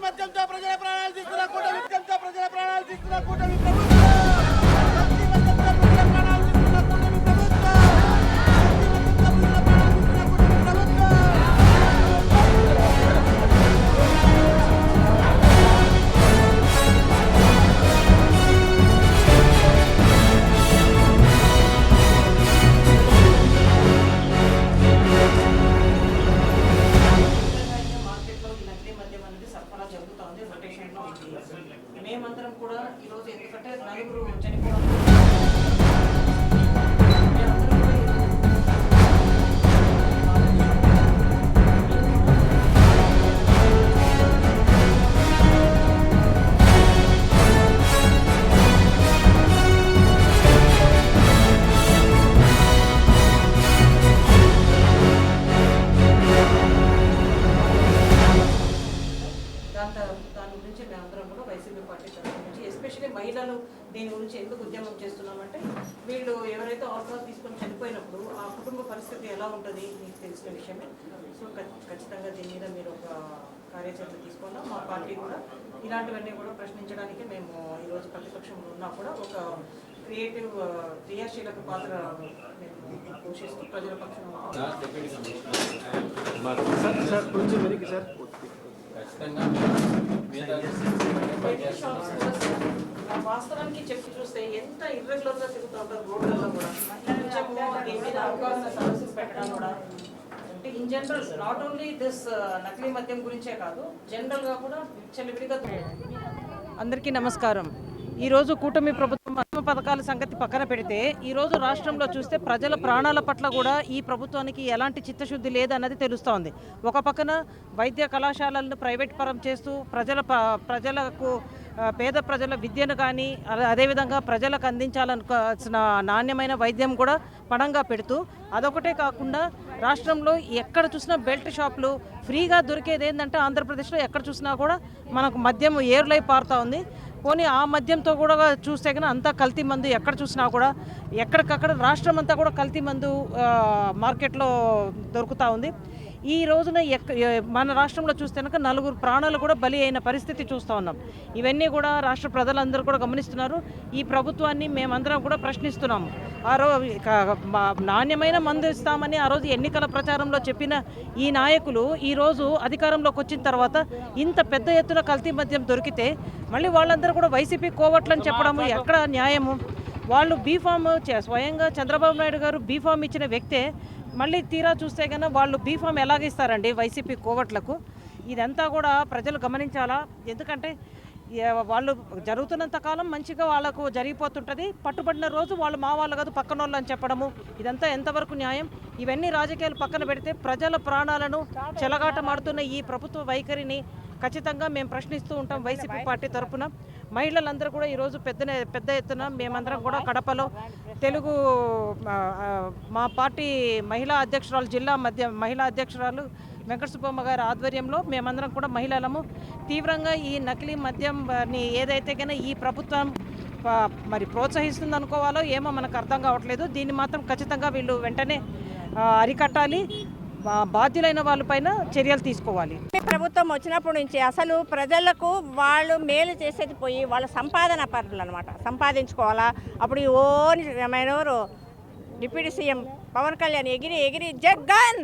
కంచి ప్రజల ప్రాణాలు తీస్తున్న కూటమి ప్రజల ప్రాణాలు తీస్తున్న కూటమి దీని గురించి ఎందుకు ఉద్యమం చేస్తున్నామంటే వీళ్ళు ఎవరైతే ఆల్కహాల్ తీసుకొని చనిపోయినప్పుడు ఆ కుటుంబ పరిస్థితి ఎలా ఉంటుంది మీకు తెలిసిన విషయమే. సో ఖచ్చితంగా దీని మీద మీరు ఒక కార్యాచరణ తీసుకున్నాం మా పార్టీ కూడా ఇలాంటివన్నీ కూడా ప్రశ్నించడానికి మేము ఈరోజు ప్రతిపక్షంలో ఉన్నా కూడా ఒక క్రియేటివ్ క్రియాశీలక పాత్ర మేము పోషిస్తూ ప్రజల పక్షం వాస్తవానికి చెప్పి చూస్తే ఎంత ఇర్రెగ్యులర్గా తిరుగుతూ ఉంటారు రోడ్లలో కూడా. కొంచెము దీని మీద అవగాహన సర్వీసెస్ పెట్టడం కూడా. అంటే in general not only this నకిలీ మద్యం గురించే కాదు జనరల్గా కూడా చెల్లివిడిగా అందరికీ నమస్కారం. ఈరోజు కూటమి ప్రభుత్వం అన్న పథకాల సంగతి పక్కన పెడితే ఈరోజు రాష్ట్రంలో చూస్తే ప్రజల ప్రాణాల పట్ల కూడా ఈ ప్రభుత్వానికి ఎలాంటి చిత్తశుద్ధి లేదన్నది తెలుస్తోంది. ఒక పక్కన వైద్య కళాశాలలను ప్రైవేట్ పరం చేస్తూ ప్రజల ప్రజలకు పేద ప్రజల విద్యను కానీ అలా- అదేవిధంగా ప్రజలకు అందించాలనుకోవాల్సిన నాణ్యమైన వైద్యం కూడా పణంగా పెడుతూ అదొకటే కాకుండా రాష్ట్రంలో ఎక్కడ చూసినా బెల్ట్ షాపులు ఫ్రీగా దొరికేది ఏంటంటే ఆంధ్రప్రదేశ్లో ఎక్కడ చూసినా కూడా మనకు మద్యం ఏర్లై పారుతూ ఉంది. పోనీ ఆ మద్యంతో కూడా చూస్తే కనుక అంతా కల్తీ మందు ఎక్కడ చూసినా కూడా ఎక్కడికక్కడ రాష్ట్రం అంతా కూడా కల్తీ మందు మార్కెట్లో దొరుకుతూ ఉంది. ఈ రోజున ఎక్క మన రాష్ట్రంలో చూస్తే కనుక నలుగురు ప్రాణాలు కూడా బలి అయిన పరిస్థితి చూస్తూ ఉన్నాం. ఇవన్నీ కూడా రాష్ట్ర ప్రజలందరూ కూడా గమనిస్తున్నారు. ఈ ప్రభుత్వాన్ని మేమందరం కూడా ప్రశ్నిస్తున్నాము. ఆ రోజు నాణ్యమైన మందు ఇస్తామని ఆ రోజు ఎన్నికల ప్రచారంలో చెప్పిన ఈ నాయకులు ఈ రోజు అధికారంలోకి వచ్చిన తర్వాత ఇంత పెద్ద ఎత్తున కల్తీ మద్యం దొరికితే మళ్ళీ వాళ్ళందరూ కూడా వైసీపీ కోవట్లని చెప్పడము ఎక్కడ న్యాయము? వాళ్ళు బీఫామ్ స్వయంగా చంద్రబాబు నాయుడు గారు బీఫామ్ ఇచ్చిన వ్యక్తే మళ్ళీ తీరా చూస్తే కన్నా వాళ్ళు బీఫామ్ ఎలాగిస్తారండి వైసీపీ కోవట్లకు? ఇదంతా కూడా ప్రజలు గమనించాలా? ఎందుకంటే వాళ్ళు జరుగుతున్నంత కాలం మంచిగా వాళ్ళకు జరిగిపోతుంటుంది. పట్టుబడిన రోజు వాళ్ళు మా వాళ్ళు కాదు పక్కన వాళ్ళు అని చెప్పడము. ఇదంతా ఎంతవరకు న్యాయం? ఇవన్నీ రాజకీయాలు పక్కన పెడితే ప్రజల ప్రాణాలను చెలగాటమాడుతున్న ఈ ప్రభుత్వ వైఖరిని ఖచ్చితంగా మేము ప్రశ్నిస్తూ ఉంటాం వైసీపీ పార్టీ తరఫున మహిళలందరూ కూడా ఈరోజు పెద్ద పెద్ద ఎత్తున మేమందరం కూడా కడపలో తెలుగు మా పార్టీ మహిళా అధ్యక్షురాలు జిల్లా మధ్య మహిళా అధ్యక్షురాలు వెంకట సుబ్బమ్మ గారి ఆధ్వర్యంలో మేమందరం కూడా మహిళలము. తీవ్రంగా ఈ నకిలీ మద్యంని ఏదైతే కన్నా ఈ ప్రభుత్వం మరి ప్రోత్సహిస్తుంది అనుకోవాలో ఏమో మనకు అర్థం కావట్లేదు. దీన్ని మాత్రం ఖచ్చితంగా వీళ్ళు వెంటనే అరికట్టాలి. బాధ్యులైన వాళ్ళపైన చర్యలు తీసుకోవాలి. ప్రభుత్వం వచ్చినప్పటి నుంచి అసలు ప్రజలకు వాళ్ళు మేలు చేసేది పోయి వాళ్ళ సంపాదన పనులు అనమాట సంపాదించుకోవాలా? అప్పుడు ఓని ఓన్ ఎవరు డిప్యూటీ సీఎం పవన్ కళ్యాణ్ ఎగిరి ఎగిరి జగన్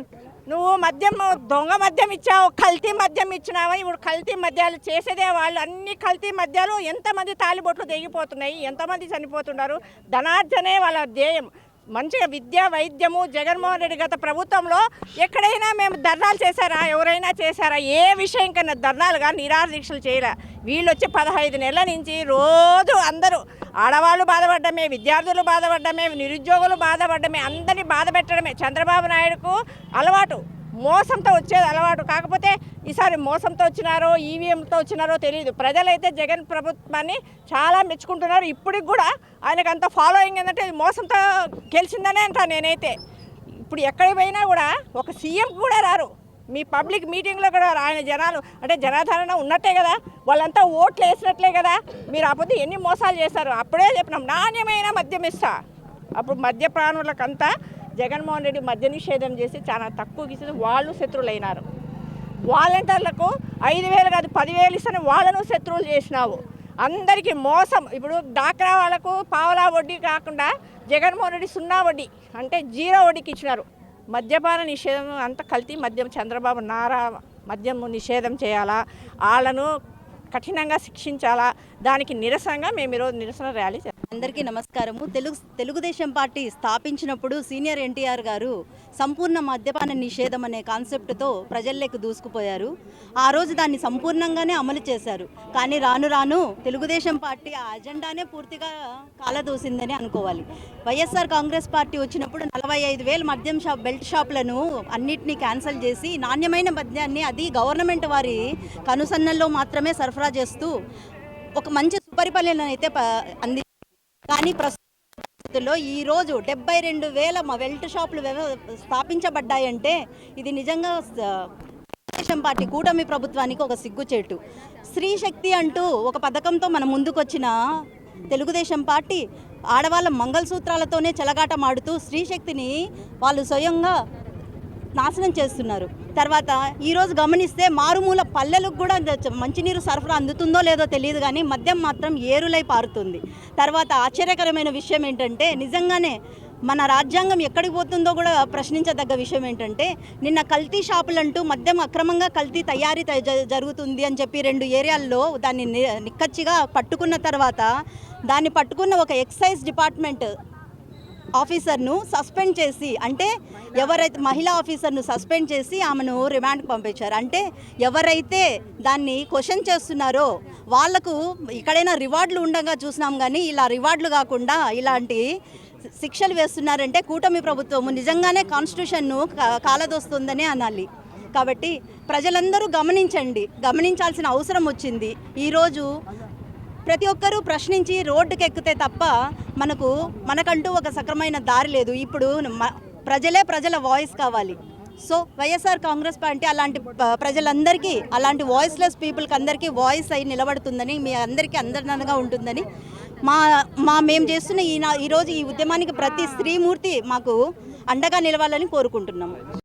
నువ్వు మద్యం దొంగ మద్యం ఇచ్చావు కల్తీ మద్యం ఇచ్చినావా? ఇప్పుడు కల్తీ మద్యాలు చేసేదే వాళ్ళు. అన్ని కల్తీ మద్యాలు ఎంతమంది తాలిబొట్లు తెగిపోతున్నాయి? ఎంతమంది చనిపోతున్నారు? ధనార్జనే వాళ్ళ ధ్యేయం. మంచిగా విద్య వైద్యము జగన్మోహన్ రెడ్డి గత ప్రభుత్వంలో ఎక్కడైనా మేము ధర్నాలు చేశారా? ఎవరైనా చేశారా? ఏ విషయం కన్నా ధర్నాలుగా నిరాహార దీక్షలు చేయరా వీళ్ళు వచ్చి పదహైదు నెలల నుంచి రోజు అందరూ ఆడవాళ్ళు బాధపడ్డమే విద్యార్థులు బాధపడ్డమే నిరుద్యోగులు బాధపడ్డమే అందరినీ బాధ పెట్టడమే చంద్రబాబు నాయుడుకు అలవాటు. మోసంతో వచ్చేది అలవాటు. కాకపోతే ఈసారి మోసంతో వచ్చినారో ఈవీఎంతో వచ్చినారో తెలియదు ప్రజలైతే జగన్ ప్రభుత్వాన్ని చాలా మెచ్చుకుంటున్నారు. ఇప్పటికి కూడా ఆయనకు అంత ఫాలోయింగ్ ఏంటంటే మోసంతో గెలిచిందనే అంటా నేనైతే. ఇప్పుడు ఎక్కడికి పోయినా కూడా ఒక సీఎం కూడా రారు. మీ పబ్లిక్ మీటింగ్లో కూడా ఆయన జనాలు అంటే జనాధారణ ఉన్నట్టే కదా. వాళ్ళంతా ఓట్లు వేసినట్లే కదా. మీరు అప్పుడు ఎన్ని మోసాలు చేశారు? అప్పుడే చెప్పినాం. నాణ్యమైన మద్యం ఇస్తా. అప్పుడు మద్య ప్రాణులకంతా జగన్మోహన్ రెడ్డి మద్య నిషేధం చేసి చాలా తక్కువ ఇచ్చింది వాళ్ళు శత్రువులైనారు వాలంటీర్లకు ఐదు వేలు కాదు పదివేలు ఇస్తాను వాళ్ళను శత్రువులు చేసినావు. అందరికీ మోసం. ఇప్పుడు డాక్రా వాళ్ళకు పావలా వడ్డీ కాకుండా జగన్మోహన్ రెడ్డి సున్నా వడ్డీ అంటే జీరో వడ్డీకి ఇచ్చినారు. మద్యపాన నిషేధం అంత కల్తీ మద్యం. చంద్రబాబు నారా మద్యం నిషేధం చేయాలా? వాళ్ళను కఠినంగా శిక్షించాలా? దానికి నిరసనగా మేము ఈరోజు నిరసన ర్యాలీ అందరికీ నమస్కారము. తెలుగు తెలుగుదేశం పార్టీ స్థాపించినప్పుడు సీనియర్ ఎన్టీఆర్ గారు సంపూర్ణ మద్యపాన నిషేధం అనే కాన్సెప్ట్తో ప్రజల్లోకి దూసుకుపోయారు. ఆ రోజు దాన్ని సంపూర్ణంగానే అమలు చేశారు. కానీ రాను రాను తెలుగుదేశం పార్టీ ఆ అజెండానే పూర్తిగా కాలదూసిందని అనుకోవాలి. వైఎస్ఆర్ కాంగ్రెస్ పార్టీ వచ్చినప్పుడు నలభై ఐదు వేల మద్యం షాప్ బెల్ట్ షాప్లను అన్నిటినీ క్యాన్సిల్ చేసి నాణ్యమైన మద్యాన్ని అది గవర్నమెంట్ వారి కనుసన్నల్లో మాత్రమే సరఫరా చేస్తూ ఒక మంచి సుపరిపాలన అయితే అంది కానీ ప్రస్తుతంలో పరిస్థితుల్లో ఈ రోజు డెబ్బై రెండు వేల మా వెల్ట్ షాపులు స్థాపించబడ్డాయంటే ఇది నిజంగా తెలుగుదేశం పార్టీ కూటమి ప్రభుత్వానికి ఒక సిగ్గుచేటు. స్త్రీ శక్తి అంటూ ఒక పథకంతో మనం ముందుకొచ్చిన తెలుగుదేశం పార్టీ ఆడవాళ్ళ మంగళసూత్రాలతోనే చెలగాటమాడుతూ స్త్రీ శక్తిని వాళ్ళు స్వయంగా నాశనం చేస్తున్నారు. తర్వాత ఈరోజు గమనిస్తే మారుమూల పల్లెలకు కూడా మంచినీరు సరఫరా అందుతుందో లేదో తెలియదు కానీ మద్యం మాత్రం ఏరులై పారుతుంది. తర్వాత ఆశ్చర్యకరమైన విషయం ఏంటంటే నిజంగానే మన రాజ్యాంగం ఎక్కడికి పోతుందో కూడా ప్రశ్నించదగ్గ విషయం ఏంటంటే నిన్న కల్తీ షాపులంటూ మద్యం అక్రమంగా కల్తీ తయారీ జ- జరుగుతుంది అని చెప్పి రెండు ఏరియాల్లో దాన్ని నిక్కచ్చిగా పట్టుకున్న తర్వాత దాన్ని పట్టుకున్న ఒక ఎక్సైజ్ డిపార్ట్మెంట్ ఆఫీసర్ను సస్పెండ్ చేసి అంటే ఎవరైతే మహిళా ఆఫీసర్ను సస్పెండ్ చేసి ఆమెను రిమాండ్కి పంపించారు. అంటే ఎవరైతే దాన్ని క్వశ్చన్ చేస్తున్నారో వాళ్ళకు ఇక్కడైనా రివార్డులు ఉండగా చూసినాం కానీ ఇలా రివార్డులు కాకుండా ఇలాంటి శిక్షలు వేస్తున్నారంటే కూటమి ప్రభుత్వము నిజంగానే కాన్స్టిట్యూషన్ను కాలదోస్తుందనే అనాలి. కాబట్టి ప్రజలందరూ గమనించండి. గమనించాల్సిన అవసరం వచ్చింది. ఈరోజు ప్రతి ఒక్కరూ ప్రశ్నించి రోడ్డుకి ఎక్కితే తప్ప మనకు మనకంటూ ఒక సక్రమైన దారి లేదు. ఇప్పుడు మ- ప్రజలే ప్రజల వాయిస్ కావాలి. సో వైఎస్ఆర్ కాంగ్రెస్ పార్టీ అలాంటి ప్రజలందరికీ అలాంటి వాయిస్లెస్ పీపుల్కి అందరికీ వాయిస్ అయి నిలబడుతుందని మీ అందరికీ అందరినగా ఉంటుందని మా మా మేము చేస్తున్న ఈ ఈరోజు ఈ ఉద్యమానికి ప్రతి స్త్రీమూర్తి మాకు అండగా నిలవాలని కోరుకుంటున్నాము.